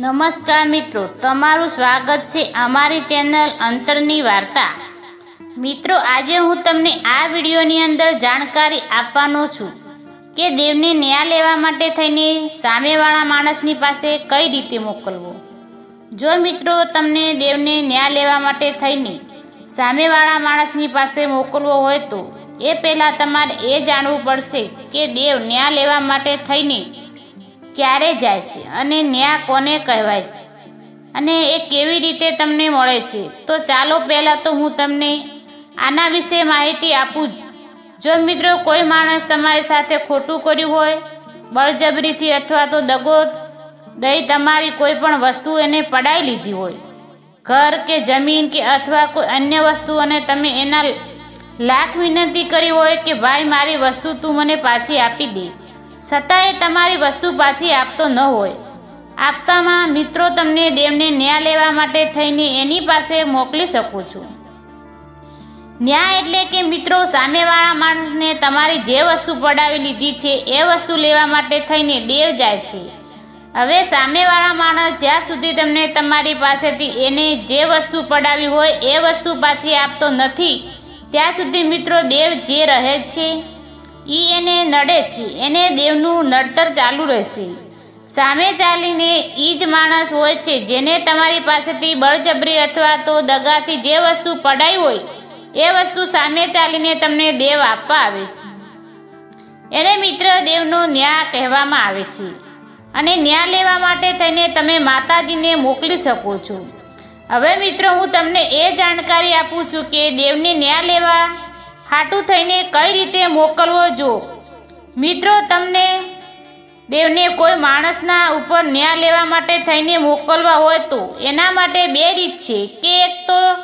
નમસ્કાર મિત્રો, તમારું સ્વાગત છે અમારી ચેનલ અંતરની વાર્તા. મિત્રો, આજે હું તમને આ વિડીયોની અંદર જાણકારી આપવાનો છું કે દેવને ન્યાય લેવા માટે થઈને સામેવાળા માણસની પાસે કઈ રીતે મોકલવો. જો મિત્રો, તમને દેવને ન્યાય લેવા માટે થઈને સામેવાળા માણસની પાસે મોકલવો હોય તો એ પહેલાં તમારે એ જાણવું પડશે કે દેવ ન્યાય લેવા માટે થઈને ક્યારે જાય છે અને ન્યા કોને કહેવાય? અને એ કેવી રીતે તમને મળે છે? તો ચાલો પહેલાં તો હું તમને આના વિશે માહિતી આપું. જો મિત્રો કોઈ માણસ તમારી સાથે ખોટું કર્યું હોય, બળજબરીથી અથવા તો દગો દઈ તમારી કોઈ પણ વસ્તુ એને પડાવી લીધી હોય, ઘર કે જમીન કે અથવા કોઈ અન્ય વસ્તુ અને તમે એના લાખ વિનંતી કરી હોય કે, ભાઈ, મારી વસ્તુ તું મને પાછી આપી દે. છતાંય તમારી વસ્તુ પાછી આપતો ન હોય. આપવામાં મિત્રો તમને દેવને ન્યાય લેવા માટે થઈને એની પાસે મોકલી શકું છું. ન્યાય એટલે કે મિત્રો સામેવાળા માણસને તમારી જે વસ્તુ પડાવી લીધી છે એ વસ્તુ લેવા માટે થઈને દેવ જાય છે. હવે સામેવાળા માણસ જ્યાં સુધી તમને તમારી પાસેથી એને જે વસ્તુ પડાવી હોય એ વસ્તુ પાછી આપતો નથી, ત્યાં સુધી મિત્રો દેવ જે રહે છે એ એને નડે છે. એને દેવનું નડતર ચાલુ રહેશે. સામે ચાલીને એ જ માણસ હોય છે, જેને તમારી પાસેથી બળજબરી અથવા તો દગાથી જે વસ્તુ પડાઈ હોય, એ વસ્તુ સામે ચાલીને તમને દેવ આપવા આવે. એને મિત્ર દેવનો ન્યાય કહેવામાં આવે છે. અને ન્યાય લેવા માટે થઈને તમે માતાજીને મોકલી શકો છો. હવે મિત્રો, હું તમને એ જાણકારી આપું છું કે દેવને ન્યાય લેવા હાટું થઈને કઈ રીતે મોકલવો જો? મિત્રો, તમને દેવને કોઈ માણસના ઉપર ન્યાય લેવા માટે થઈને મોકલવા હોય તો એના માટે બે રીત છે. કે એક તો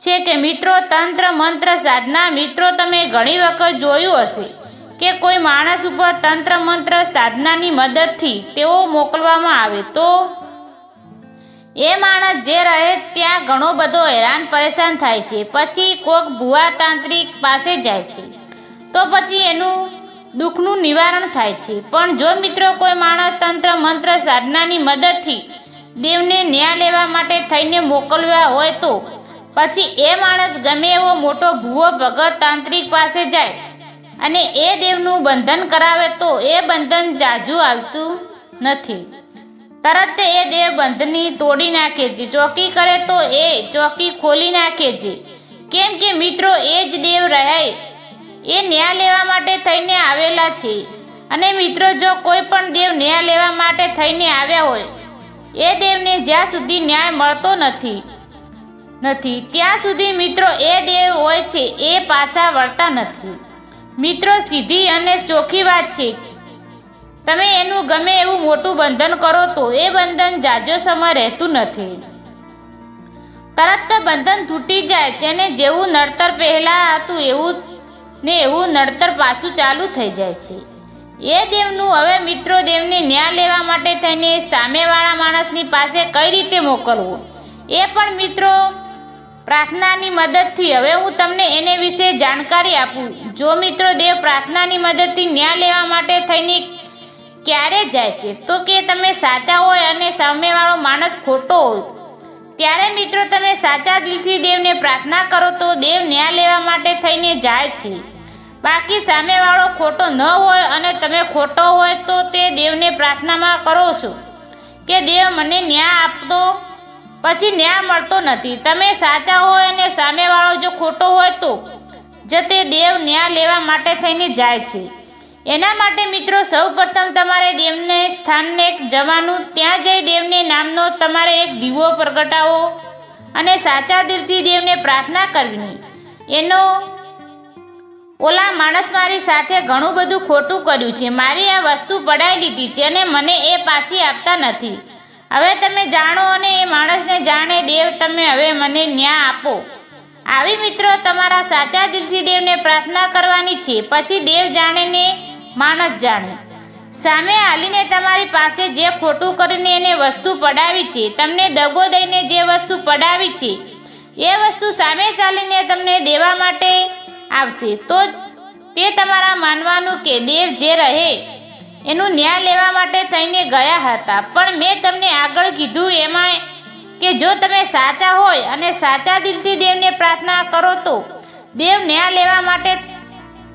છે કે મિત્રો, તંત્ર, મંત્ર, સાધના, મિત્રો, તમે ઘણી વખત જોયું હશે કે કોઈ માણસ ઉપર તંત્ર, મંત્ર, સાધનાની મદદથી તેઓ મોકલવામાં આવે તો એ માણસ જે રહે ત્યાં ઘણો બધો હેરાન પરેશાન થાય છે. પછી કોક ભુવા તાંત્રિક પાસે જાય છે. તો પછી એનું દુઃખનું નિવારણ થાય છે. પણ જો મિત્રો કોઈ માણસ તંત્ર મંત્ર સાધનાની મદદથી દેવને ન્યાય લેવા માટે થઈને મોકલવા હોય તો પછી એ માણસ ગમે એવો મોટો ભૂવો ભગત તાંત્રિક પાસે જાય અને એ દેવનું બંધન કરાવે તો એ બંધન જાજુ આવતું નથી. તરત એ દેવ બંધની તોડી નાખે છે. ચોકી કરે તો એ ચોકી ખોલી નાખે છે. કેમ કે મિત્રો, એ જ દેવ રહે. એ ન્યાય લેવા માટે થઈને આવેલા છે. અને મિત્રો, જો કોઈ પણ દેવ ન્યાય લેવા માટે થઈને આવ્યા હોય, એ દેવને જ્યાં સુધી ન્યાય મળતો નથી નથી, ત્યાં સુધી મિત્રો, એ દેવ હોય છે, એ પાછા વળતા નથી. મિત્રો, સીધી અને ચોખ્ખી વાત છે. તમે એનું ગમે એવું મોટું બંધન કરો તો એ બંધન જાજો સમય રહેતું નથી. તરત બંધન તૂટી જાય છે અને જેવું નડતર પહેલાં હતું એવું ને એવું નડતર પાછું ચાલુ થઈ જાય છે. એ દેવનું હવે મિત્રો દેવને ન્યાય લેવા માટે થઈને સામેવાળા માણસની પાસે કઈ રીતે મોકલવું? એ પણ મિત્રો પ્રાર્થનાની મદદથી. હવે હું તમને એને વિશે જાણકારી આપું. જો મિત્રો દેવ પ્રાર્થનાની મદદથી ન્યાય લેવા માટે થઈને ક્યારે જાય છે? તો કે તમે સાચા હોય અને સામેવાળો માણસ ખોટો હોય. ત્યારે મિત્રો તમે સાચા દિલથી દેવને પ્રાર્થના કરો તો દેવ ન્યાય લેવા માટે થઈને જાય છે. બાકી સામેવાળો ખોટો ન હોય અને તમે ખોટો હોય તો તે દેવને પ્રાર્થનામાં કરો છો કે દેવ મને ન્યાય આપતો. પછી ન્યાય મળતો નથી. તમે સાચા હોય અને સામેવાળો જો ખોટો હોય તો જ તે દેવ ન્યાય લેવા માટે થઈને જાય છે. એના માટે મિત્રો સૌ પ્રથમ તમારે દેવને સ્થાનને જવાનું, ત્યાં જઈ દેવને નામનો તમારે એક દીવો પ્રગટાવો અને સાચા દિલથી દેવને પ્રાર્થના કરવી. એનો ઓલા માણસ મારી સાથે ઘણું બધું ખોટું કર્યું છે. મારી આ વસ્તુ પડાવી લીધી છે અને મને એ પાછી આપતા નથી. હવે તમે જાણો અને એ માણસને જાણે દેવ તમે હવે મને ન્યા આપો. આવી મિત્રો તમારા સાચા દિલથી દેવને પ્રાર્થના કરવાની છે. પછી દેવ જાણે ને માણસ જાણે. સામે આલીને તમારી પાસે જે ખોટું કરીને એને વસ્તુ પડાવી છે, તમને દગો દઈને જે વસ્તુ પડાવી છે, એ વસ્તુ સામે ચાલીને તમને દેવા માટે આવશે. તો તે તમારા માનવાનું કે દેવ જે રહે, એનું ન્યાય લેવા માટે થઈને ગયા હતા. પણ મેં તમને આગળ કીધું એમાં કે જો તમે સાચા હોય અને સાચા દિલથી દેવને પ્રાર્થના કરો તો, દેવ ન્યાય લેવા માટે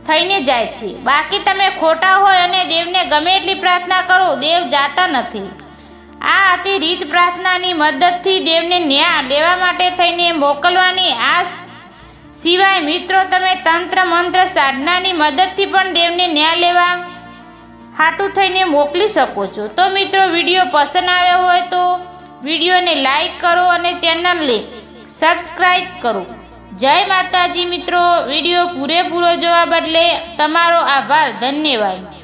થઈને જાય છે. બાકી તમે ખોટા હોય અને દેવને ગમે એટલી પ્રાર્થના કરો, દેવ જાતા નથી. આ હતી રીત પ્રાર્થનાની મદદથી દેવને ન્યાય લેવા માટે થઈને મોકલવાની આ સિવાય મિત્રો, તમે તંત્ર, મંત્ર, સાધનાની મદદથી પણ દેવને ન્યાય લેવા હાટું થઈને મોકલી શકો છો. તો મિત્રો, વીડિયો પસંદ આવ્યો હોય તો વિડીયોને લાઈક કરો અને ચેનલને સબસ્ક્રાઈબ કરો. જય માતાજી મિત્રો વીડિયો પૂરેપૂરો જોવા બદલે તમારો આભાર ધન્યવાદ.